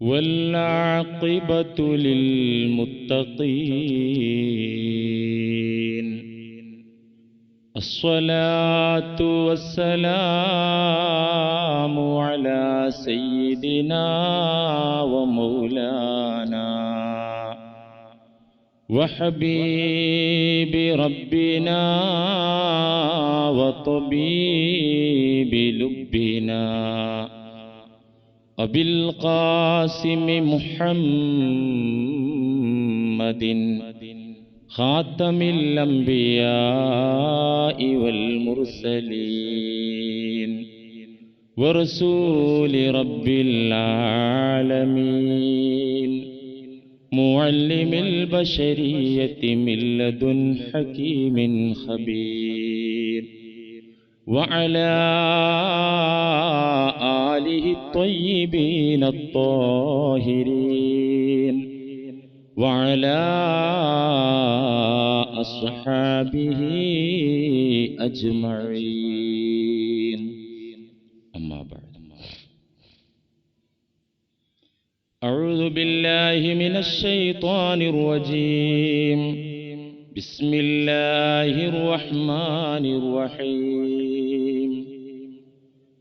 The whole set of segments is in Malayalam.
والعاقبة للمتقين. الصلاة والسلام على سيدنا ومولانا وحبيب ربنا وطبيب لبنا. أبي القاسم محمد خاتم الأنبياء والمرسلين ورسول رب العالمين معلم البشرية من لدن حكيم خبير وعلى آله الطيبين الطاهرين وعلى أصحابه أجمعين. أما بعد. أعوذ بالله من الشيطان الرجيم. بسم الله الرحمن الرحيم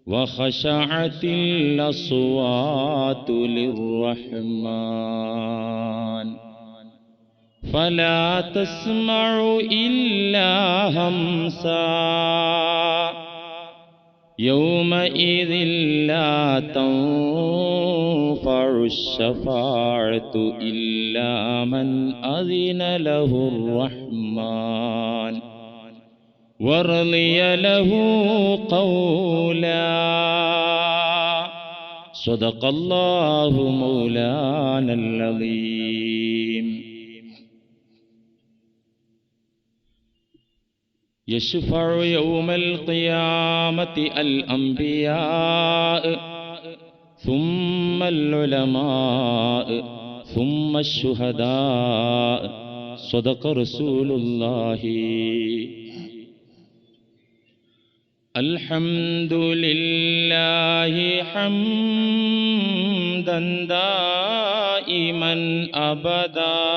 وخشعت الأصوات للرحمن. فلا تسمع إلا همسا. يومئذ لا تنفع الشفاعة إلا من أذن له الرحمن. ورضي له قولا. صدق الله مولانا العظيم. يشفع يوم القيامة الأنبياء ثم العلماء ثم الشهداء. صدق رسول الله. الحمد لله حمدا دائما أبدا.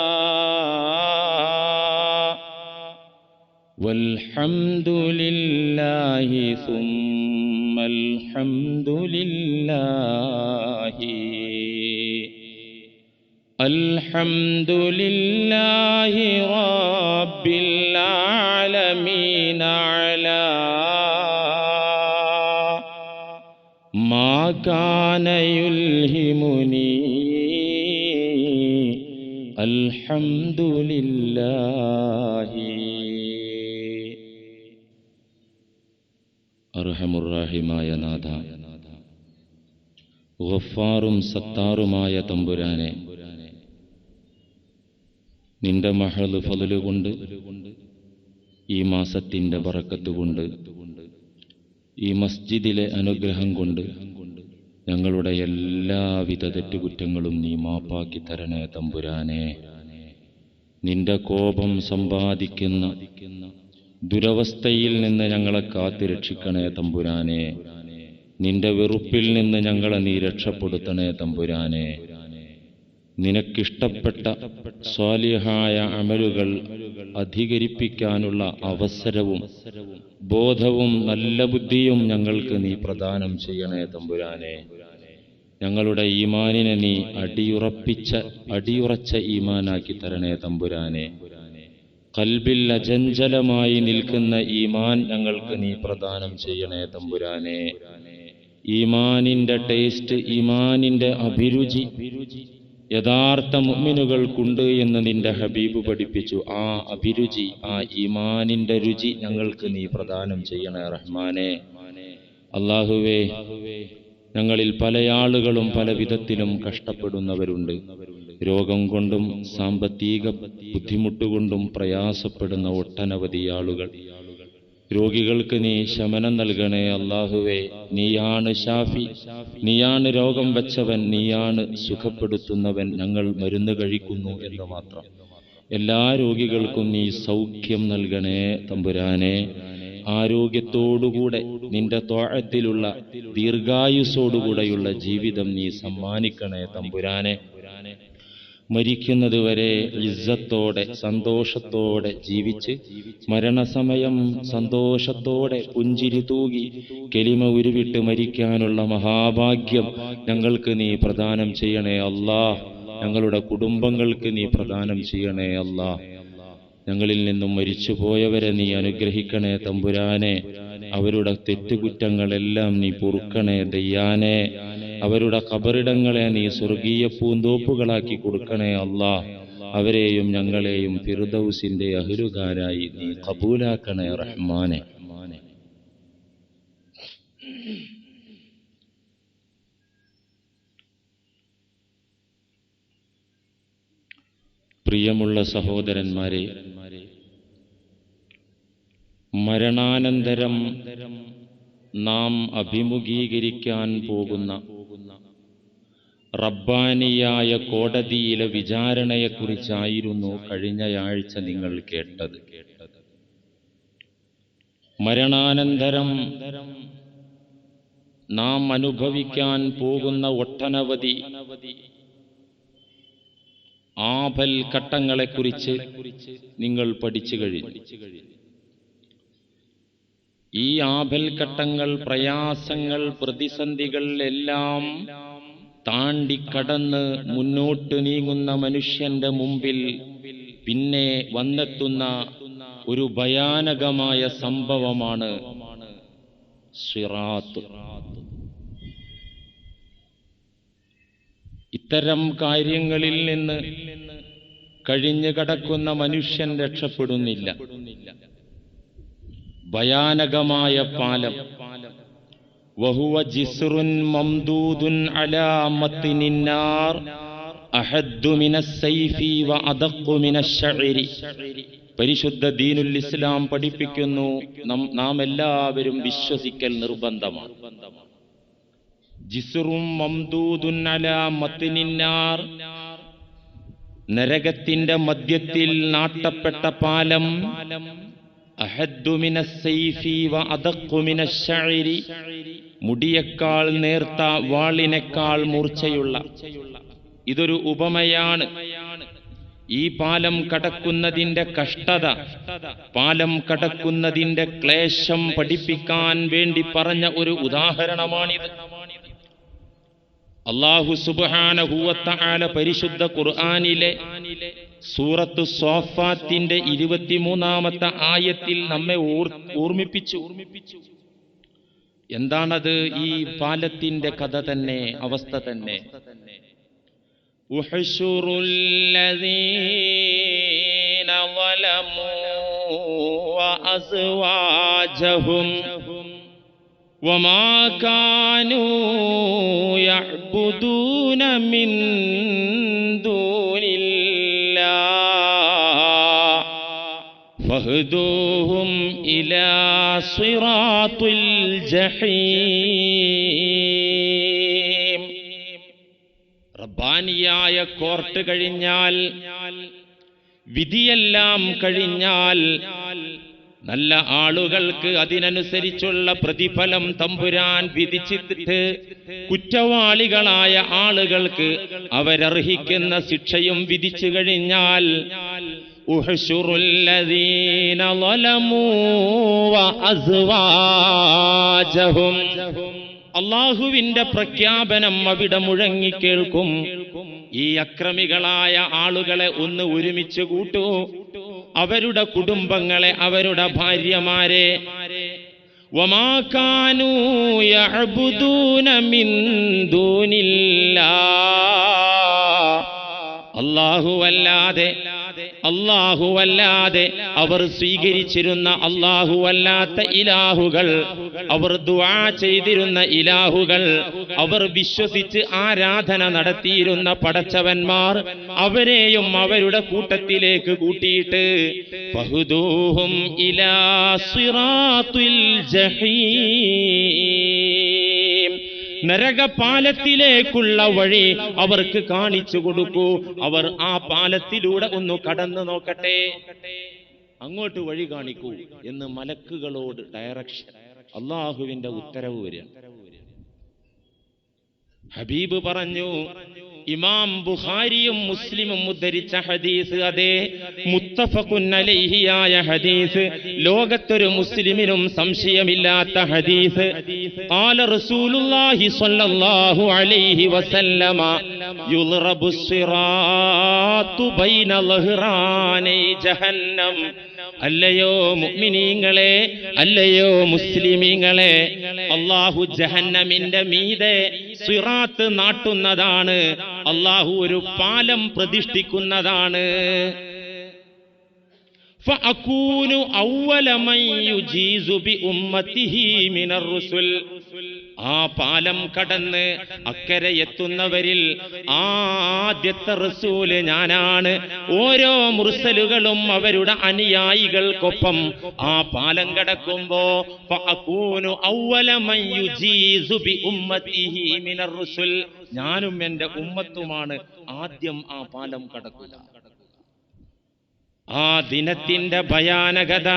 والحمد لله الحمد لله. الحمد لله رب العالمين على ما كان يلهمني. الحمد لله അർഹമുറാഹിമായ നാഥ ഗഫാറും സത്താറുമായ തമ്പുരാനെ നിന്റെ മഹൾ ഫലുകൊണ്ട് ഈ മാസത്തിന്റെ പറക്കത്തുകൊണ്ട് ഈ മസ്ജിദിലെ അനുഗ്രഹം കൊണ്ട് ഞങ്ങളുടെ എല്ലാവിധ തെറ്റുകുറ്റങ്ങളും നീ മാപ്പാക്കി തരണേ തമ്പുരാനെ. നിന്റെ കോപം സമ്പാദിക്കുന്ന ദുരവസ്ഥയിൽ നിന്ന് ഞങ്ങളെ കാത്തുരക്ഷിക്കണേ തമ്പുരാനെ. നിന്റെ വെറുപ്പിൽ നിന്ന് ഞങ്ങളെ നീ രക്ഷപ്പെടുത്തണേ തമ്പുരാനെ. നിനക്കിഷ്ടപ്പെട്ട സ്വാലിഹായ അമലുകൾ അധികരിപ്പിക്കാനുള്ള അവസരവും ബോധവും നല്ല ബുദ്ധിയും ഞങ്ങൾക്ക് നീ പ്രദാനം ചെയ്യണേ തമ്പുരാനെ. ഞങ്ങളുടെ ഈമാനിനെ നീ അടിയുറപ്പിച്ച അടിയുറച്ച ഈമാനാക്കി തരണേ തമ്പുരാനെ. കൽബിൽ അചഞ്ചലമായി നിൽക്കുന്ന ഈമാൻ ഞങ്ങൾക്ക് നീ പ്രദാനം ചെയ്യണേ തമ്പുരാനെ. ഈമാനിന്റെ ടേസ്റ്റ് ഈമാനിന്റെ അഭിരുചി യഥാർത്ഥ മുമ്മിനുകൾക്കുണ്ട് എന്ന് നിന്റെ ഹബീബ് പഠിപ്പിച്ചു. ആ അഭിരുചി ആ ഈമാനിന്റെ രുചി ഞങ്ങൾക്ക് നീ പ്രദാനം ചെയ്യണേ റഹ്മാനെ. അള്ളാഹുവേ ഞങ്ങളിൽ പല ആളുകളും പല വിധത്തിലും കഷ്ടപ്പെടുന്നവരുണ്ട്. രോഗം കൊണ്ടും സാമ്പത്തിക ബുദ്ധിമുട്ടുകൊണ്ടും പ്രയാസപ്പെടുന്ന ഒട്ടനവധി ആളുകൾ. രോഗികൾക്ക് നീ ശമനം നൽകണേ അള്ളാഹുവേ നീയാണ് ഷാഫി നീയാണ് രോഗം വെച്ചവൻ. നീയാണ് സുഖപ്പെടുത്തുന്നവൻ. ഞങ്ങൾ മരുന്ന് കഴിക്കുന്നു എന്ന് മാത്രം. എല്ലാ രോഗികൾക്കും നീ സൗഖ്യം നൽകണേ തമ്പുരാനെ. ആരോഗ്യത്തോടുകൂടെ നിന്റെ തോഴത്തിലുള്ള ദീർഘായുസോടുകൂടെയുള്ള ജീവിതം നീ സമ്മാനിക്കണേ തമ്പുരാനെ. മരിക്കുന്നതുവരെ ഇസ്സത്തോടെ സന്തോഷത്തോടെ ജീവിച്ച് മരണസമയം സന്തോഷത്തോടെ പുഞ്ചിരി തൂകി കെലിമ ഉരുവിട്ട് മരിക്കാനുള്ള മഹാഭാഗ്യം ഞങ്ങൾക്ക് നീ പ്രദാനം ചെയ്യണേ അല്ലാ ഞങ്ങളുടെ കുടുംബങ്ങൾക്ക് നീ പ്രദാനം ചെയ്യണേ അല്ലാ ഞങ്ങളിൽ നിന്നും മരിച്ചുപോയവരെ നീ അനുഗ്രഹിക്കണേ തമ്പുരാനെ. അവരുടെ തെറ്റുകുറ്റങ്ങളെല്ലാം നീ പൊറുക്കണേ ദയ്യാനെ അവരുടെ കബറിടങ്ങളെ നീ സ്വർഗീയ പൂന്തോപ്പുകളാക്കി കൊടുക്കണേ അല്ലാ. അവരെയും ഞങ്ങളെയും ഫിർദൌസിന്റെ അഹുരുകാരായി നീ കബൂലാക്കണേ റഹ്മാനെ. പ്രിയമുള്ള സഹോദരന്മാരെ മരണാനന്തരം നാം അഭിമുഖീകരിക്കാൻ പോകുന്ന റബ്ബാനിയായ കോടതിയിലെ വിചാരണയെക്കുറിച്ചായിരുന്നു കഴിഞ്ഞയാഴ്ച നിങ്ങൾ കേട്ടത്. മരണാനന്തരം നാം അനുഭവിക്കാൻ പോകുന്ന ഒട്ടനവധി ആപൽ ഘട്ടങ്ങളെക്കുറിച്ച് നിങ്ങൾ പഠിച്ചു കഴിഞ്ഞു. ഈ ആപൽഘട്ടങ്ങൾ പ്രയാസങ്ങൾ പ്രതിസന്ധികൾ എല്ലാം താണ്ടിക്കടന്ന് മുന്നോട്ട് നീങ്ങുന്ന മനുഷ്യന്റെ മുമ്പിൽ പിന്നെ വന്നെത്തുന്ന ഒരു ഭയാനകമായ സംഭവമാണ് സിറാത്ത്. ഇത്തരം കാര്യങ്ങളിൽ നിന്ന് കഴിഞ്ഞു കടക്കുന്ന മനുഷ്യൻ രക്ഷപ്പെടുന്നില്ല. ഭയാനകമായ പാലം. വഹുവ ജിസ്റുൻ മംദൂദുൻ അലാ മത്തിനിന്നാർ അഹദ്ദു മിനസ്സൈഫി വ അദഖു മിനശ്ശഅരി പരിശുദ്ധ ദീനുൽ ഇസ്ലാം പഠിപ്പിക്കുന്നു. നാം എല്ലാവരും വിശ്വസിക്കൽ നിർബന്ധമാണ്. ജിസുറും മത്തിനിന്നാർ നരകത്തിന്റെ മധ്യത്തിൽ നാട്ടപ്പെട്ട പാലം മുടിയേക്കാൾ നേർത്ത വാളിനേക്കാൾ മൂർച്ചയുള്ള. ഇതൊരു ഉപമയാണ്. ഈ പാലം കടക്കുന്നതിന്റെ കഷ്ടത പാലം കടക്കുന്നതിന്റെ ക്ലേശം പഠിപ്പിക്കാൻ വേണ്ടി പറഞ്ഞ ഒരു ഉദാഹരണമാണിത്. അള്ളാഹു സുബാനഹൂവത്താല പരിശുദ്ധ ഖുർആാനിലെ സൂറത്ത് സോഫാത്തിന്റെ ഇരുപത്തിമൂന്നാമത്തെ ആയത്തിൽ നമ്മെ ഓർ- ഓർമ്മിപ്പിച്ചു എന്താണത് ഈ പാലത്തിന്റെ കഥ തന്നെ അവസ്ഥ തന്നെ احشر الذين ظلموا وأزواجهم وما كانوا يعبدون من دون الله فاهدوهم إلى صراط الجحيم റബ്ബാനിയായ കോർട്ട് കഴിഞ്ഞാൽ വിധിയെല്ലാം കഴിഞ്ഞാൽ നല്ല ആളുകൾക്ക് അതിനനുസരിച്ചുള്ള പ്രതിഫലം തമ്പുരാൻ വിധിച്ചിട്ട് കുറ്റവാളികളായ ആളുകൾക്ക് അവരർഹിക്കുന്ന ശിക്ഷയും വിധിച്ചു കഴിഞ്ഞാൽ ഉഹ്ശുറുല്ലദീന ളലമൂ വഅസ്വാജഹും അള്ളാഹുവിന്റെ പ്രഖ്യാപനം അവിടെ മുഴങ്ങിക്കേൾക്കും ഈ അക്രമികളായ ആളുകളെ ഒന്ന് ഒരുമിച്ച് കൂട്ടൂ അവരുടെ കുടുംബങ്ങളെ അവരുടെ ഭാര്യമാരെ وما അള്ളാഹുവല്ലാതെ അവർ സ്വീകരിച്ചിരുന്ന അള്ളാഹുവല്ലാത്ത ഇലാഹുകൾ അവർ ദുആ ചെയ്തിരുന്ന ഇലാഹുകൾ അവർ വിശ്വസിച്ച് ആരാധന നടത്തിയിരുന്ന പടച്ചവന്മാർ അവരെയും അവരുടെ കൂട്ടത്തിലേക്ക് കൂട്ടിയിട്ട് ഫഹുദൂഹും ഇലാ സിറാത്തുൽ ജഹീം. നരകപാലത്തിലേക്കുള്ള വഴി അവർക്ക് കാണിച്ചു കൊടുക്കൂ. അവർ ആ പാലത്തിലൂടെ ഒന്ന് കടന്നു നോക്കട്ടെ. അങ്ങോട്ട് വഴി കാണിക്കൂ എന്ന് മലക്കുകളോട് ഡയറക്ഷൻ അള്ളാഹുവിന്റെ ഉത്തരവ് വരിക. ഹബീബ് പറഞ്ഞു ഇമാം ബുഖാരിയും മുസ്ലിമും ഉദ്ധരിച്ച ഹദീസ് അതെ മുത്തഫഖുൻ അലൈഹിയായ ഹദീസ് ലോകത്തൊരു മുസ്ലിമിനും സംശയമില്ലാത്ത ഹദീസ് قال رسول الله صلى الله عليه وسلم يضرب الصراط بين ظهراني جهنم അല്ലയോ മുഅ്മിനീങ്ങളെ അല്ലയോ മുസ്ലിമീങ്ങളെ അള്ളാഹു ജഹന്നമിന്റെ മീതെ സിറാത്ത് നാട്ടുന്നതാണ് അള്ളാഹു ഒരു പാലം പ്രതിഷ്ഠിക്കുന്നതാണ് فأكون أول من يجيز بأمته من الرسل ആ പാലം കടന്ന് അക്കരെ എത്തുന്നവരിൽ ആദ്യത്തെ റസൂൽ ഞാനാണ്. ഓരോ മുർസലുകളും അവരുടെ അനുയായികൾക്കൊപ്പം ആ പാലം കടക്കുമ്പോ ഞാനും എന്റെ ഉമ്മത്തുമാണ് ആദ്യം ആ പാലം കടക്കുക. ആ ദിനത്തിന്റെ ഭയാനകത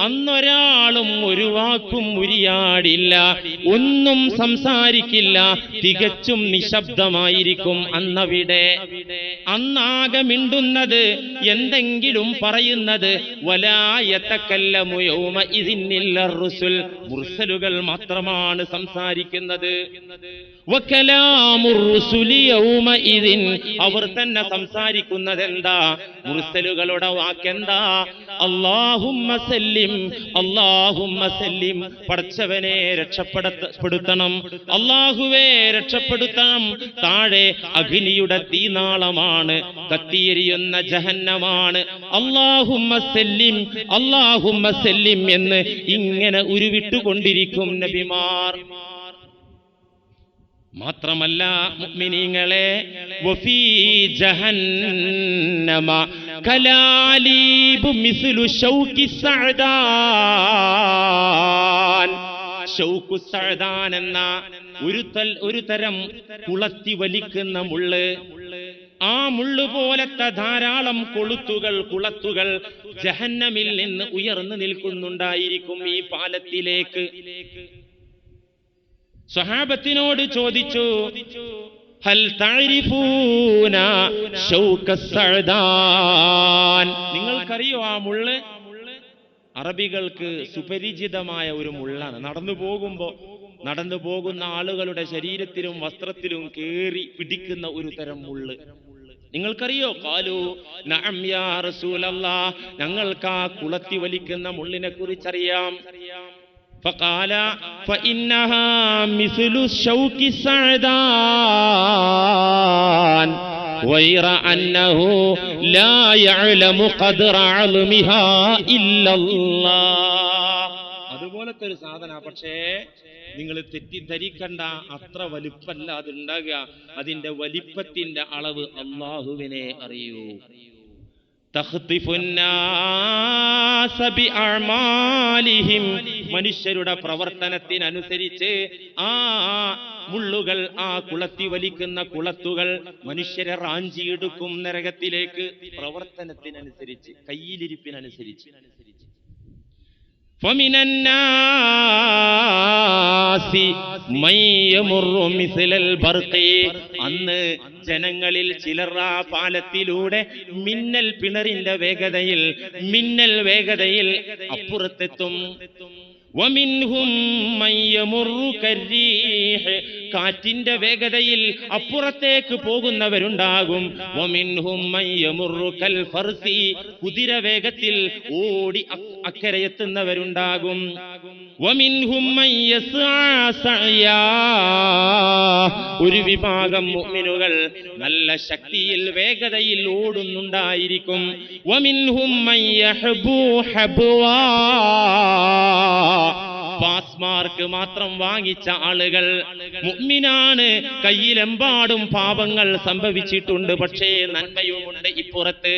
അന്നൊരാളും ഒരു വാക്കും ഉരിയാടില്ല ഒന്നും സംസാരിക്കില്ല തികച്ചും നിശബ്ദമായിരിക്കും അന്നവിടെ. അന്നാകെ മിണ്ടുന്നത് എന്തെങ്കിലും പറയുന്നത് വലായത്തക്കല്ലമുയൗമ ഇല്ല റുസുൽ. മുർസലുകൾ മാത്രമാണ് സംസാരിക്കുന്നത്. യൗമഇദിൻ അവർ തന്നെ സംസാരിക്കുന്നത് എന്താ മുർസലുകളുടെ വാക്കെന്താ? അല്ലാഹുമ്മ സല്ലിം സല്ലിം. പടച്ചവനെ രക്ഷപ്പെടുത്തണം അല്ലാഹുവേ രക്ഷപ്പെടുത്തണം താഴെ അഗ്നിയുടെ തീനാളമാണ് കത്തിയെരിയുന്ന ജഹന്നമാണ്. അല്ലാഹുമ്മ സല്ലിം അല്ലാഹുമ്മ സല്ലിം എന്ന് ഇങ്ങനെ ഉരുവിട്ടുകൊണ്ടിരിക്കും നബിമാർ. മാത്രമല്ല മുഅ്മിനീങ്ങളെ വഫീ ജഹന്നമ കലാലീബ് മിസ്ലു സഅദാൻ. സഅദാൻ എന്ന ഒരു തൽ ഒരു തരം കുളത്തി വലിക്കുന്ന മുള്ള്. ആ മുള്ളു പോലത്തെ ധാരാളം കൊളുത്തുകൾ കുളത്തുകൾ ജഹന്നമിൽ നിന്ന് ഉയർന്നു നിൽക്കുന്നുണ്ടായിരിക്കും ഈ പാലത്തിലേക്ക്. സഹാബത്തിനോട് ചോദിച്ചു ഹൽ സഅദാൻ? നിങ്ങൾക്കറിയോ ആ മുള്ള് അറബികൾക്ക് സുപരിചിതമായ ഒരു മുള്ളാണ്. നടന്നു പോകുമ്പോ നടന്നു പോകുന്ന ആളുകളുടെ ശരീരത്തിലും വസ്ത്രത്തിലും കേറി പിടിക്കുന്ന ഒരു തരം മുള്ള്. നിങ്ങൾക്കറിയോ കാലു ഞങ്ങൾക്ക് ആ കുളത്തി വലിക്കുന്ന മുള്ളിനെ കുറിച്ചറിയാം. فقال فإنها مثل الشوك السعدان غير أنه لا يعلم قدر علمها إلا الله അതുപോലത്തെ ഒരു സാധന പക്ഷേ നിങ്ങൾ തെറ്റിദ്ധരിക്കണ്ട അത്ര വലിപ്പല്ല അതുണ്ടാകുക അതിന്റെ വലിപ്പത്തിന്റെ അളവ് അള്ളാഹുവിനെ അറിയൂ തഖ്തിഫുന്നാസ ബിഅഅമാലിഹിം മനുഷ്യരുടെ പ്രവർത്തനത്തിനനുസരിച്ച് ആ മുള്ളുകൾ ആ കുളത്തി വലിക്കുന്ന കുളത്തുകൾ മനുഷ്യരെ റാഞ്ചിയെടുക്കും നരകത്തിലേക്ക്. പ്രവർത്തനത്തിനനുസരിച്ച് കയ്യിലിരിപ്പിനനുസരിച്ച്. فمن الناس من يمر مثل البرق അന്ന് ജനങ്ങളിൽ ചിലർ ആ പാലത്തിലൂടെ മിന്നൽ പിണറിന്റെ വേഗതയിൽ മിന്നൽ വേഗതയിൽ അപ്പുറത്തെത്തും കാറ്റിന്റെ വേഗതയിൽ അപ്പുറത്തേക്ക് പോകുന്നവരുണ്ടാകും. കുതിര വേഗത്തിൽ ഓടി അ- ഒരു വിഭാഗം മുഅ്മിനുകൾ നല്ല ശക്തിയിൽ വേഗതയിൽ ഓടുന്നുണ്ടായിരിക്കും. മൻ പാസ് മാർക്ക് മാത്രം വാങ്ങിച്ച ആളുകൾ മുമ്മിനാണ് കയ്യിലെമ്പാടും പാപങ്ങൾ സംഭവിച്ചിട്ടുണ്ട്. പക്ഷേ നന്മയുമുണ്ട് ഇപ്പുറത്ത്.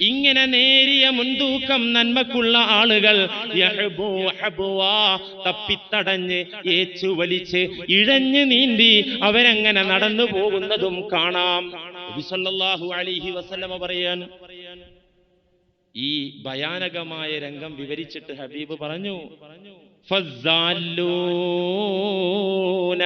ഇങ്ങനെ നേരിയ മുൻതൂക്കം നന്മക്കുള്ള ആളുകൾ തപ്പിത്തടഞ്ഞ് ഏച്ചു വലിച്ച് ഇഴഞ്ഞു നീന്തി അവരങ്ങനെ നടന്നു പോകുന്നതും കാണാം. പറയാൻ ഈ ഭയാനകമായ രംഗം വിവരിച്ചിട്ട് ഹബീബ് പറഞ്ഞു فالزالون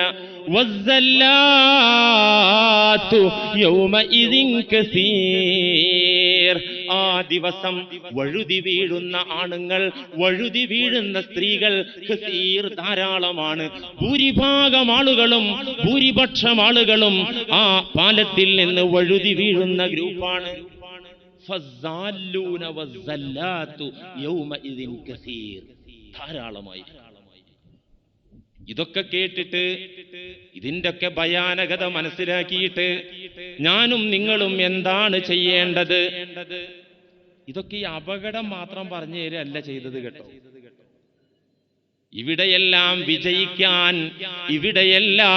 والزلات يومئذ كثير ആ ദിവസം വഴുതി വീഴുന്ന ആണുങ്ങൾ വഴുതി വീഴുന്ന സ്ത്രീകൾ കസീർ ധാരാളമാണ് ഭൂരിഭാഗം ആളുകളും ഭൂരിപക്ഷം ആളുകളും ആ പാലത്തിൽ നിന്ന് വഴുതി വീഴുന്ന ഗ്രൂപ്പാണ് ഫസ്സാലൂന വസ്സല്ലാത്തു യൗമഇദിൻ കസീർ ധാരാളമായി. ഇതൊക്കെ കേട്ടിട്ട് ഇതിന്റെ ഒക്കെ ഭയാനകത മനസ്സിലാക്കിയിട്ട് ഞാനും നിങ്ങളും എന്താണ് ചെയ്യേണ്ടത്? ഇതൊക്കെ ഈ അപകടം മാത്രം പറഞ്ഞു തരല്ല ചെയ്തത് കേട്ടോ. ഇവിടെയെല്ലാം വിജയിക്കാൻ ഇവിടെയെല്ലാം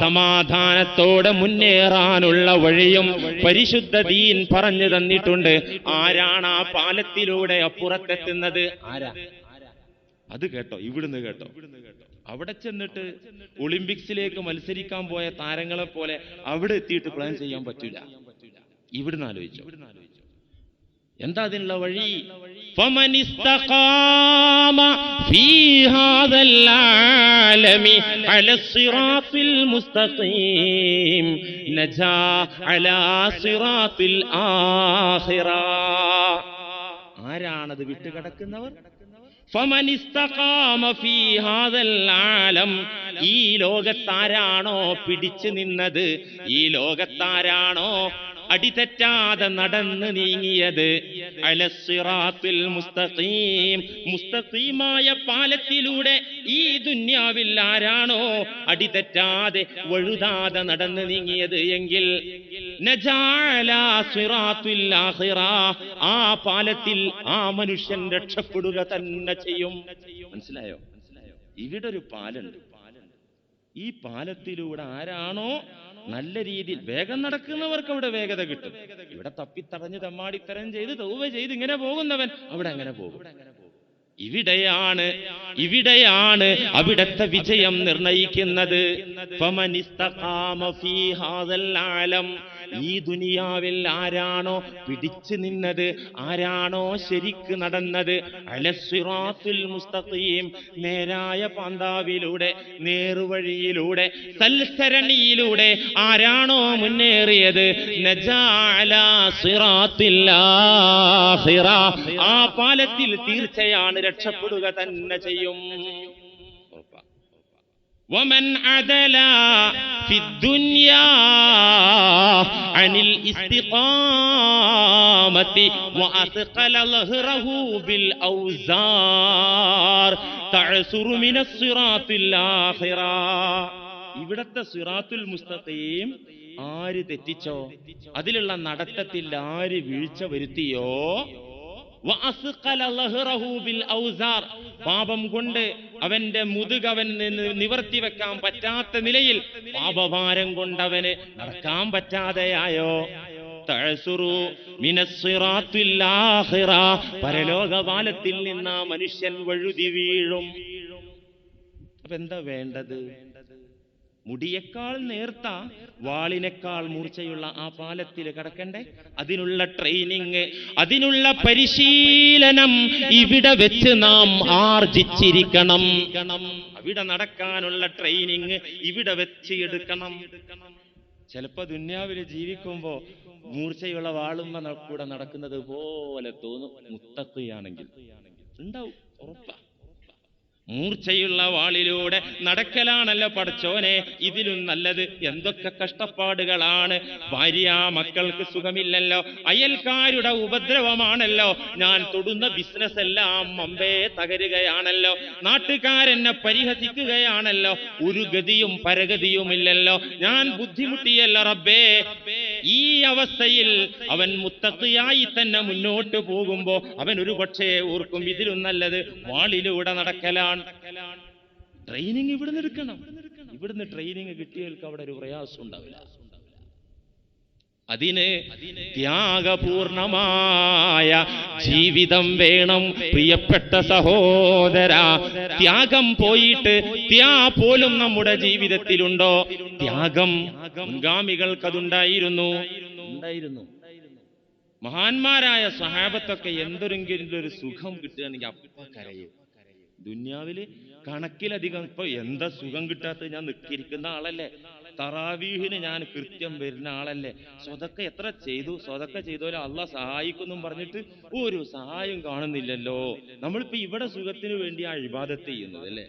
സമാധാനത്തോടെ മുന്നേറാനുള്ള വഴിയും പരിശുദ്ധ ദീൻ പറഞ്ഞു തന്നിട്ടുണ്ട്. ആരാണ് ആ പാലത്തിലൂടെ അപ്പുറത്തെത്തുന്നത്? ആരാ? അത് കേട്ടോ ഇവിടുന്ന് കേട്ടോ. അവിടെ ചെന്നിട്ട് ഒളിമ്പിക്സിലേക്ക് മത്സരിക്കാൻ പോയ താരങ്ങളെ പോലെ അവിടെ എത്തിയിട്ട് പ്ലാൻ ചെയ്യാൻ പറ്റൂല. ഇവിടുന്ന് ആലോചിച്ചു. എന്താ അതിനുള്ള വഴി? في هذا العالم على الصراط المستقيم نجا على صراط الآخرة ആരാണത് വിട്ടുകിടക്കുന്നവർ فمن استقام في هذا العالم ഈ ലോകത്താരാണോ പിടിച്ചു നിന്നത് ഈ ലോകത്താരാണോ അടിതെറ്റാതെ നടന്ന് നീങ്ങിയത്. അലസിറാത്തിൽ മുസ്തഖീം. മുസ്തഖീമായ പാലത്തിലൂടെ ഈ ദുന്യാവിൽ ആരാണോ അടിതെറ്റാതെ വഴുതാതെ നടന്ന് നീങ്ങിയത് എങ്കിൽ ആ പാലത്തിൽ ആ മനുഷ്യൻ രക്ഷപ്പെടുക തന്നെ ചെയ്യും. മനസ്സിലായോ? ഇവിടെ ഒരു പാലുണ്ട്. ഈ പാലത്തിലൂടെ ആരാണോ നല്ല രീതിയിൽ വേഗം നടക്കുന്നവർക്ക് അവിടെ വേഗത കിട്ടും. ഇവിടെ തപ്പിത്തടഞ്ഞ് തമ്മാടിത്തരം ചെയ്ത് തൗവ ചെയ്ത് ഇങ്ങനെ പോകുന്നവൻ അവിടെ അങ്ങനെ പോകും. ഇവിടെയാണ് ഇവിടെയാണ് അവിടത്തെ വിജയം നിർണയിക്കുന്നത്. ഈ ദുനിയാവിൽ ആരാണോ പിടിച്ചു നിന്നത് ആരാണോ ശരിക്ക് നടന്നത് അലസിറാത്തുൽ മുസ്തഖീം നേരായ പാന്താവിലൂടെ നേർവഴിയിലൂടെ സൽസരണിയിലൂടെ ആരാണോ മുന്നേറിയത്. ആ പാലത്തിൽ തീർച്ചയാണ് രക്ഷപ്പെടുക തന്നെ ചെയ്യും. ومن عدل في الدنيا عن الاستقامة وأثقل ظهره بالأوزار تعسر من الصراط الآخرة ഇവിടത്തെ സിറാത്തുൽ മുസ്തഖീം ആര് തെറ്റിച്ചോ അതിലുള്ള നടത്തത്തിൽ ആര് വീഴ്ച വരുത്തിയോ പാപം കൊണ്ട് അവന്റെ മുതുകവൻ നിവർത്തി വെക്കാൻ പറ്റാത്ത നിലയിൽ പാപഭാരം കൊണ്ടവന് നടക്കാൻ പറ്റാതെയായോ. പരലോകപാലത്തിൽ നിന്ന് മനുഷ്യൻ വഴുതി വീഴും. അപ്പൊ എന്താ വേണ്ടത്? മുടിയേക്കാൾ നേർത്ത വാളിനേക്കാൾ മൂർച്ചയുള്ള ആ പാലത്തിൽ കിടക്കണ്ടേ? അതിനുള്ള ട്രെയിനിങ് അതിനുള്ള പരിശീലനം ഇവിടെ വെച്ച് നാം ആർജിച്ചിരിക്കണം. അവിടെ നടക്കാനുള്ള ട്രെയിനിങ് ഇവിടെ വെച്ച് എടുക്കണം. ചിലപ്പോ ദുന്യാവിൽ ജീവിക്കുമ്പോ മൂർച്ചയുള്ള വാളുമ്മ കൂടെ നടക്കുന്നത് പോലെ തോന്നും. മുത്തക്കുകയാണെങ്കിൽ ഉണ്ടാവും ഉറപ്പാ. മൂർച്ചയുള്ള വാളിലൂടെ നടക്കലാണല്ലോ പഠിച്ചോനെ ഇതിലും നല്ലത് എന്തൊക്കെ കഷ്ടപ്പാടുകളാണ്. ഭാര്യ മക്കൾക്ക് സുഖമില്ലല്ലോ. അയൽക്കാരുടെ ഉപദ്രവമാണല്ലോ. ഞാൻ തൊടുന്ന ബിസിനസ് എല്ലാം മമ്പേ തകരുകയാണല്ലോ. നാട്ടുകാരെന്നെ പരിഹസിക്കുകയാണല്ലോ. ഒരു ഗതിയും പരഗതിയുമില്ലല്ലോ. ഞാൻ ബുദ്ധിമുട്ടിയല്ല റബ്ബേ. ഈ അവസ്ഥയിൽ അവൻ മുത്തത്തിയായി തന്നെ മുന്നോട്ട് പോകുമ്പോ അവൻ ഒരു പക്ഷേ ഓർക്കും ഇതിലും നല്ലത് വാളിലൂടെ നടക്കലാണ്. ട്രെയിനിങ് ഇവിടുന്ന് എടുക്കണം ഇവിടുന്ന് ട്രെയിനിങ് കിട്ടിയവർക്ക് അവിടെ ഒരു പ്രയാസം ഉണ്ടാവില്ല. അതിന് ത്യാഗപൂർണമായ ജീവിതം വേണം പ്രിയപ്പെട്ട സഹോദര. ത്യാഗം പോയിട്ട് ത്യാ പോലും നമ്മുടെ ജീവിതത്തിലുണ്ടോ? ത്യാഗം മുൻഗാമികൾക്കതുണ്ടായിരുന്നു ഉണ്ടായിരുന്നു. മഹാന്മാരായ സഹാബത്തൊക്കെ എന്തൊരെങ്കിലും ഒരു സുഖം കിട്ടുകയാണെങ്കിൽ അപ്പ കരയും. ദുന്യാവിൽ കണക്കിലധികം ഇപ്പൊ എന്താ സുഖം കിട്ടാത്തത്? ഞാൻ നിൽക്കിരിക്കുന്ന ആളല്ലേ. തറാവീഹിന് ഞാൻ കൃത്യം വരുന്ന ആളല്ലേ. സ്വതക്ക എത്ര ചെയ്തു? സ്വതക്ക ചെയ്തോലെ അല്ല സഹായിക്കുന്നു പറഞ്ഞിട്ട് ഒരു സഹായം കാണുന്നില്ലല്ലോ. നമ്മളിപ്പോ ഇവിടെ സുഖത്തിന് വേണ്ടി ആ ഇബാദത്ത് ചെയ്യുന്നത് അല്ലേ?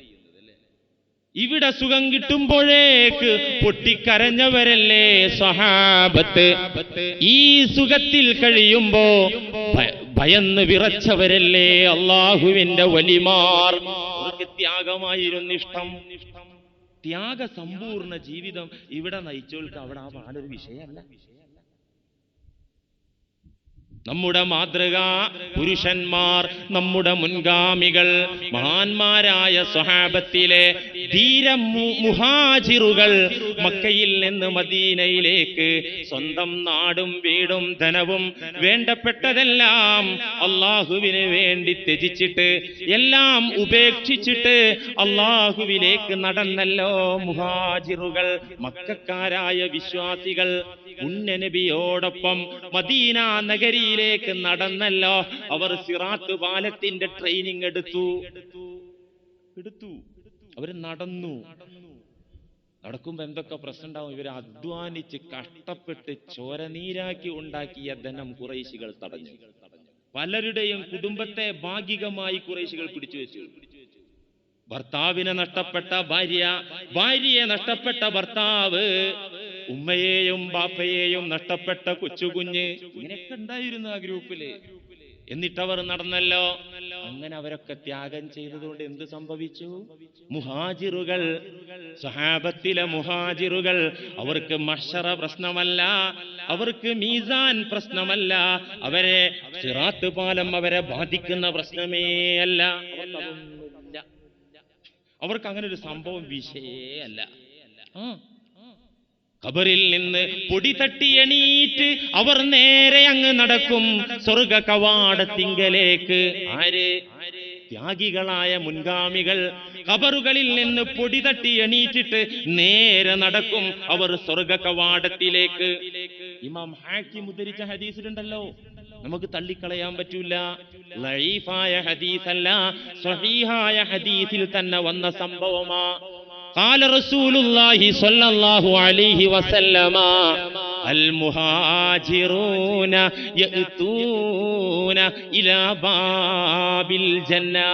ഇവിടെ സുഖം കിട്ടുമ്പോഴേക്ക് പൊട്ടിക്കരഞ്ഞവരല്ലേ സ്വഹാബത്ത് ഈ സുഖത്തിൽ കഴിയുമ്പോ ഭയന്ന് വിറച്ചവരല്ലേ അള്ളാഹുവിന്റെ വലിമാർ? അവർക്ക് ത്യാഗമായിരുന്നു ഇഷ്ടം. ത്യാഗ സമ്പൂർണ ജീവിതം ഇവിടെ നയിച്ചവൾക്ക് അവിടെ ആ പാടൊരു വിഷയമല്ല. നമ്മുടെ മാതൃക പുരുഷന്മാർ നമ്മുടെ മുൻഗാമികൾ മഹാന്മാരായ സ്വഹാബത്തിലെ ധീര മുഹാജിറുകൾ മക്കയിൽ നിന്ന് മദീനയിലേക്ക് സ്വന്തം നാടും വീടും ധനവും വേണ്ടപ്പെട്ടതെല്ലാം അള്ളാഹുവിന് വേണ്ടി ത്യജിച്ചിട്ട് എല്ലാം ഉപേക്ഷിച്ചിട്ട് അള്ളാഹുവിലേക്ക് നടന്നല്ലോ മുഹാജിറുകൾ മക്കാരായ വിശ്വാസികൾ. ഉന്നനബിയോടൊപ്പം മദീന നഗരിയിലേക്ക് നടന്നല്ലോ. അവർ സിറാത്ത് പാലത്തിന്റെ ട്രെയിനിങ് എടുത്തു. എടുത്തു. അവർ നടന്നു. നടക്കുമ്പോ എന്തൊക്കെ പ്രശ്നം ഉണ്ടാവും ഇവർ അധ്വാനിച്ച് കഷ്ടപ്പെട്ട് ചോരനീരാക്കി ഉണ്ടാക്കിയ ധനം കുറേശികൾ തടഞ്ഞു. പലരുടെയും കുടുംബത്തെ ഭാഗികമായി കുറേശികൾ പിടിച്ചു വെച്ചു. ഭർത്താവിനെ നഷ്ടപ്പെട്ട ഭാര്യ ഭാര്യയെ നഷ്ടപ്പെട്ട ഭർത്താവ് ഉമ്മയെയും ബാപ്പയെയും നഷ്ടപ്പെട്ട കൊച്ചുകുഞ്ഞ് ഇങ്ങനെയൊക്കെ ഉണ്ടായിരുന്നു ആ ഗ്രൂപ്പിൽ. എന്നിട്ടവർ നടന്നല്ലോ. അങ്ങനെ അവരൊക്കെ ത്യാഗം ചെയ്തതുകൊണ്ട് എന്ത് സംഭവിച്ചു? മുഹാജിറുകൾ സഹാബത്തിലെ മുഹാജിറുകൾ അവർക്ക് മഷറ പ്രശ്നമല്ല അവർക്ക് മീസാൻ പ്രശ്നമല്ല അവരെ സിറാത്ത് പാലം അവരെ ബാധിക്കുന്ന പ്രശ്നമേ അല്ല. അവർക്ക് അങ്ങനെ ഒരു സംഭവം വിഷയേ അല്ല. ആ ഖബറിൽ നിന്ന് പൊടി തട്ടി എണീറ്റ് അവർ നേരെ അങ്ങ് നടക്കും സ്വർഗ കവാടത്തിങ്കലേക്ക് ആര്? ത്യാഗികളായ മുൻഗാമികൾ. കബറുകളിൽ നിന്ന് പൊടി തട്ടി എണീറ്റിട്ട് നേരെ നടക്കും അവർ സ്വർഗ കവാടത്തിലേക്ക്. ഇമാം ഹാക്കി മുദ്രിച്ച ഹദീസിലുണ്ടല്ലോ. നമുക്ക് തള്ളിക്കളയാൻ പറ്റൂല. ലൈഫായ ഹദീസല്ല സഹീഹായ ഹദീസിൽ തന്നെ വന്ന സംഭവമാ. قال رسول الله صلى الله عليه وسلم المهاجرون يأتون إلى باب الجنة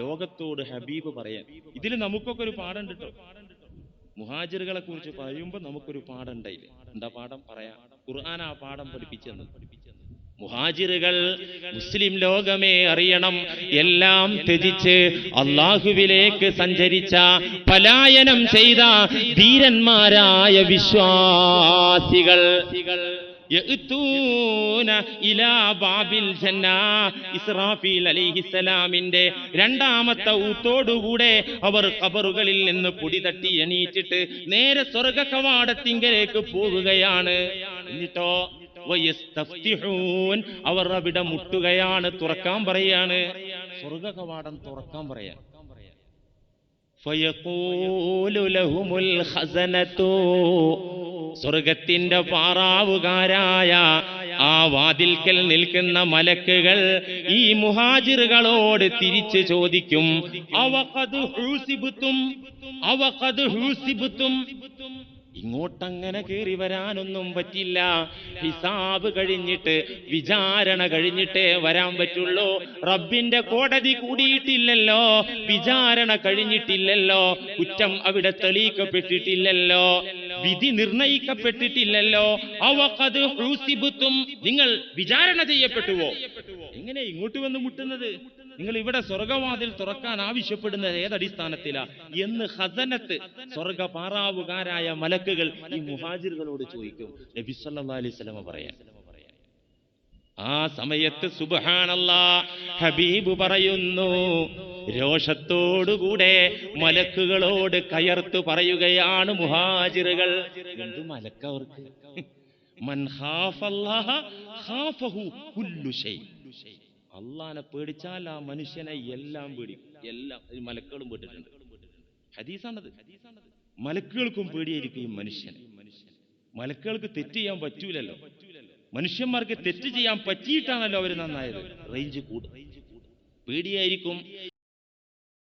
ലോകത്തോട് ഹബീബ് പറയാൻ ഇതിൽ നമുക്കൊക്കെ ഒരു പാഠം കേട്ടോ മുഹാജിറുകളെ കുറിച്ച് പറയുമ്പോൾ നമുക്കൊരു പാഠം ഉണ്ടായില്ലേ എന്താ പാഠം പറയാം ഖുർആൻ ആ പാഠം പഠിപ്പിച്ചെന്ന് മുഹാജിറുകൾ മുസ്ലിം ലോകമേ അറിയണം എല്ലാം ത്യജിച്ച് അള്ളാഹുവിലേക്ക് സഞ്ചരിച്ച പലായനം ചെയ്ത ധീരന്മാരായ വിശ്വാസികൾ. ഇസ്രാഫീൽ അലിഹിസലാമിന്റെ രണ്ടാമത്തെ ഊത്തോടുകൂടെ അവർ കബറുകളിൽ നിന്ന് പൊടി തട്ടി എണീറ്റിട്ട് നേരെ സ്വർഗ കവാടത്തിങ്കലേക്ക് പോവുകയാണ് എന്നിട്ടോ. അവർ അവിടെ മുട്ടുകയാണ് തുറക്കാൻ പറയാണ്. സ്വർഗ കവാടം തുറക്കാൻ പറയാ സ്വർഗത്തിന്റെ പാറാവുകാരായ ആ വാതിൽക്കൽ നിൽക്കുന്ന മലക്കുകൾ ഈ മുഹാജിറുകളോട് തിരിച്ചു ചോദിക്കും അവ കത് ഹൂസിബുത്തും അവ കത് ഹൂസിബുത്തും. ഇങ്ങോട്ടങ്ങനെ കയറി വരാനൊന്നും പറ്റില്ല. ഹിസാബ് കഴിഞ്ഞിട്ട് വിചാരണ കഴിഞ്ഞിട്ടേ വരാൻ പറ്റുള്ളൂ. റബ്ബിന്റെ കോടതി കൂടിയിട്ടില്ലല്ലോ. വിചാരണ കഴിഞ്ഞിട്ടില്ലല്ലോ. കുറ്റം അവിടെ തെളിയിക്കപ്പെട്ടിട്ടില്ലല്ലോ. വിധി നിർണയിക്കപ്പെട്ടിട്ടില്ലല്ലോ. അവക്കത് ഹൂസിബുത്തും നിങ്ങൾ വിചാരണ ചെയ്യപ്പെട്ടുവോ? എങ്ങനെ ഇങ്ങോട്ട് വന്ന് മുട്ടുന്നത്? നിങ്ങൾ ഇവിടെ സ്വർഗവാതിൽ തുറക്കാൻ ആവശ്യപ്പെടുന്നത് ഏതടിസ്ഥാനത്തിലാ എന്ന് ഹസനത്ത് സ്വർഗ പാറാവുകാരായ മലക്കുകൾ ഈ മുഹാജിറുകളോട് ചോദിക്കും. നബി സല്ലല്ലാഹു അലൈഹി വസല്ലമ പറയാൻ. ആ സമയത്ത് സുബ്ഹാനല്ലാ ഹബീബ് പറയുന്നു രോഷത്തോടുകൂടെ മലക്കുകളോട് കയർത്തു പറയുകയാണ് മുഹാജിറുകൾ. എന്ത് അള്ളാനെ പേടിച്ചാൽ ആ മനുഷ്യനെ എല്ലാം പേടിക്കും എല്ലാം മലക്കുകളും പേടിച്ചിട്ടുണ്ട് ഹദീസാണത്. മലക്കുകൾക്കും പേടിയായിരിക്കും ഈ മനുഷ്യൻ. മലക്കുകൾക്ക് തെറ്റ് ചെയ്യാൻ പറ്റൂലല്ലോ. മനുഷ്യന്മാർക്ക് തെറ്റ് ചെയ്യാൻ പറ്റിയിട്ടാണല്ലോ അവർ നന്നായത്. റേഞ്ച് കൂടും. പേടിയായിരിക്കും.